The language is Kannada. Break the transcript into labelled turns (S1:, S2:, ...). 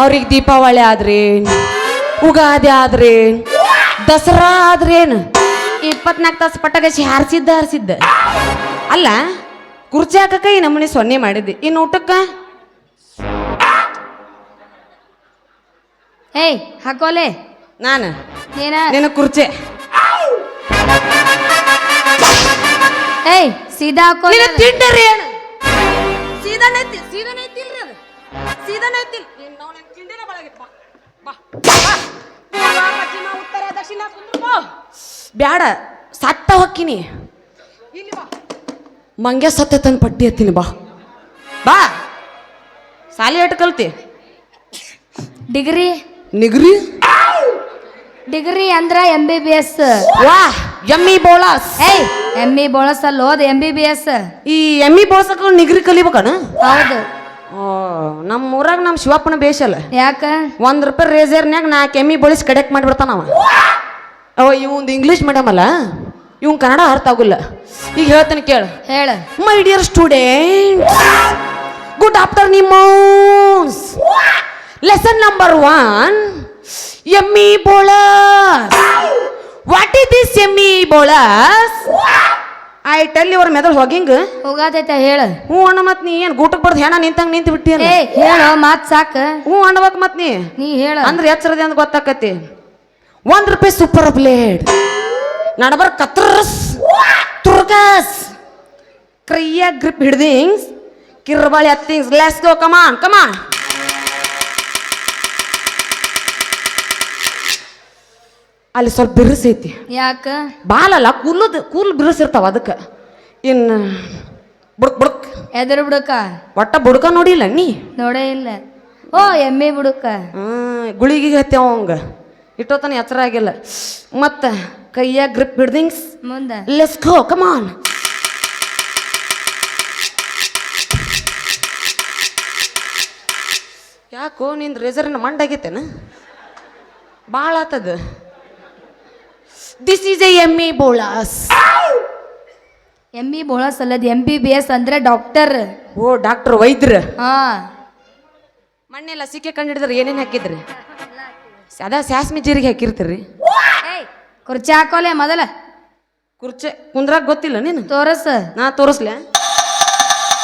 S1: ಅವ್ರಿಗೆ ದೀಪಾವಳಿ ಆದ್ರೇನು ಉಗಾದಿ ಆದ್ರೇನು ದಸರಾ ಆದ್ರೇನು? ಇಪ್ಪತ್ನಾಲ್ಕು ತಾಸು ಪಟಗಸಿ ಹಾರಿಸಿದ್ದ ಹಾರಿಸಿದ್ದ. ಅಲ್ಲ ಕುರ್ಚಿ ಹಾಕಕ್ಕ ಈ ನಮ್ಮನೆ ಸೊನ್ನೆ ಮಾಡಿದ್ದೆ. ಇನ್ನು ಊಟಕ್ಕ?
S2: ಏಯ್ ಹಾಕೋಲೆ?
S1: ನಾನು.
S2: ಏನ?
S1: ನಿನ್ನ ಕುರ್ಚಿ.
S2: ಏಯ್ ಸೀದಾ ಹಾಕೋ
S1: ನಿನ್ನ ತಿಂಡರಿ ಏನು? ಸೀದಾನೇ ಐತಿ ಸೀದಾನೇ ಐತಿಲ್ರಿ ಅದು ಸೀದಾನೇ ಐತಿಲ್ ನೀನ್ ನಾವು ನಿನ್ನ ತಿಂಡಿನೇ ಬಳಗಿತ್ತು ಬಾ ಬಾ. ಬಾ. ಪಶ್ಚಿಮ ಉತ್ತರ ದಕ್ಷಿಣ ಕುಂದ್ರು ಬಾ. ಬ್ಯಾಡ ಸತ್ತ ಹೊಕ್ಕಿನಿ. ಇಲ್ಲಿ ಬಾ. ಮಂಗ್ಯ ಸತ್ತ ತಂದು ಪಟ್ಟಿ ಎತ್ತೀನಿ ಬಾ. ಬಾ. ಸಾಲಿ ಎಟ್ ಕಲ್ತಿ?
S2: ಡಿಗ್ರಿ.
S1: ನಿಗ್ರಿ?
S2: ಡಿಗ್ರಿ ಅಂದ್ರ ಎಂ ಬಿ ಬಿ ಎಸ್
S1: ವಾ ಎಮ್ಮಿ ಬೋಳಸ್.
S2: ಏಯ್ ಎಂ ಇ ಬೋಳಸ್ ಅಲ್ಲಿ ಹೋದ ಎಂ ಬಿ ಬಿ ಎಸ್
S1: ಈ ಎಮ್ಮಿ ಬೋಳಸಕ್ಕ ನಿಗ್ರಿ ಕಲಿಬೇಕನ
S2: ಹೌದು.
S1: ನಮ್ಮ ಊರಾಗ ನಮ್ಮ ಶಿವಪ್ಪನ ಬೇಷಲ್ಲ
S2: ಯಾಕ?
S1: ಒಂದ್ ರೂಪಾಯಿ ರೇಸರ್ನ್ಯಾಗ ನಾಲ್ಕು ಎಮ್ಮಿ ಬಳಸಿ ಕಡೆಕ್ಟ್ ಮಾಡಿಬಿಡ್ತಾನವ ಅವ. ಇವಂದು ಇಂಗ್ಲೀಷ್ ಮೀಡಿಯಮ್ ಅಲ್ಲ. ಇವ್ನು ಕನ್ನಡ ಅರ್ಥ ಆಗುಲ್ಲ. ಈಗ ಹೇಳ್ತಾನೆ ಕೇಳು.
S2: ಹೇಳ.
S1: My dear student good afternoon lesson number one ಎಮ್ಮಿ ಬೋಳಸ್ ವಾಟ್ ಇಸ್ ದಿಸ್ ಎಮ್ಮಿ ಬೋಳಸ್ ಐ ಟೆಲ್ ಇವ್ರ ಮೆದಳು ಹೋಗಿಂಗ್?
S2: ಹೋಗಾದೈತ ಹೇಳ.
S1: ಹ್ಞೂ ಅಣ್ಣ ಮತ್ ನೀ ಏನ್ ಗೂಟಕ್ ಬರ್ದು ಹೆಣ ನಿಂತಂಗ್ ನಿಂತು ಬಿಟ್ಟಿ
S2: ಏಯ್ ಹೇಳು ಮಾತ್ ಸಾಕ.
S1: ಹ್ಞೂ ಅಣ್ಬೇಕು ಮತ್ ನೀ.
S2: ನೀ ಹೇಳ.
S1: ಅಂದ್ರೆ ಎಚ್ಚರದೆ ಅಂತ ಗೊತ್ತಾಕತಿ ಒಂದ್ ರೂಪಾಯಿ ಸೂಪರ್ ಬ್ಲೇಡ್ ನಡಬರ್ ಕತ್ರಸ್ ತುರ್ಕಸ್ ಕ್ರಿಯ ಗ್ರಿಪ್ ಹಿಡ್ದಿಂಗ್ಸ್ ಕಿರ್ಬಾಳಿ ಹತ್ತಿಂಗ್ಸ್ let's go come on come on ಅಲ್ಲಿ ಸ್ವಲ್ಪ ಬಿರುಸೈತಿ
S2: ಯಾಕ?
S1: ಬಾಲಲ್ಲ ಕೂಲದ ಕೂಲ್ ಬಿರುಸಿರ್ತಾವ ಅದಕ್ಕೆ. ಇನ್ನು ಬುಡಕ್ ಬುಡಕ್.
S2: ಎದರ ಬುಡಕ?
S1: ಒಟ್ಟ ಬುಡಕ ನೋಡಿಲ್ಲ ನೀ?
S2: ನೋಡೇ ಇಲ್ಲ. ಓ ಎಮ್ಮೆ ಬುಡಕ.
S1: ಗುಳಿಗೆ ಹತ್ತೇವ ಹತ್ಯಾವ ಅವಂಗ. ಇಟ್ಟೋತನ ಎಚ್ಚರ ಆಗಿಲ್ಲ. ಮತ್ತೆ ಕೈಯ ಗ್ರಿಪ್ ಹಿಡ್ದಿಂಗ್ಸ್.
S2: ಮುಂದೆ?
S1: ಲೆಸ್ ಗೋ ಕಮಾನ್ ಯಾಕೋ ನಿಂದ ರೇಸರ್ನ ಮಂಡಾಗೈತೇನ ಭಾಳ ಆತದ. ದಿಸ್ ಈಸ್ ಎ ಎಮ್ಮಿ ಬೋಳಾಸ್
S2: ಎಮ್ಮಿ ಬೋಳಾಸ್ ಅಲ್ಲದ ಎಂ ಬಿ ಬಿ ಎಸ್ ಅಂದ್ರೆ ಡಾಕ್ಟರ್
S1: ಓ ಡಾಕ್ಟರ್ ವೈದ್ಯರ.
S2: ಹಾ.
S1: ಮಣ್ಣೆ ಲಸಿಕೆ ಕಂಡಿಡಿದ್ರೆ ಏನೇನು ಹಾಕಿದ್ರಿ? ಅದ ಸ್ಯಾಸ್ಮಿ ಜೀರಿಗೆ ಹಾಕಿರ್ತೀರಿ.
S2: ಏಯ್ ಕುರ್ಚಿ ಹಾಕೋಲೆ ಮೊದಲ.
S1: ಕುರ್ಚಿ ಕುಂದ್ರಾಗ ಗೊತ್ತಿಲ್ಲ ನೀನು?
S2: ತೋರಸ.
S1: ನಾ ತೋರಿಸ್ಲೆ?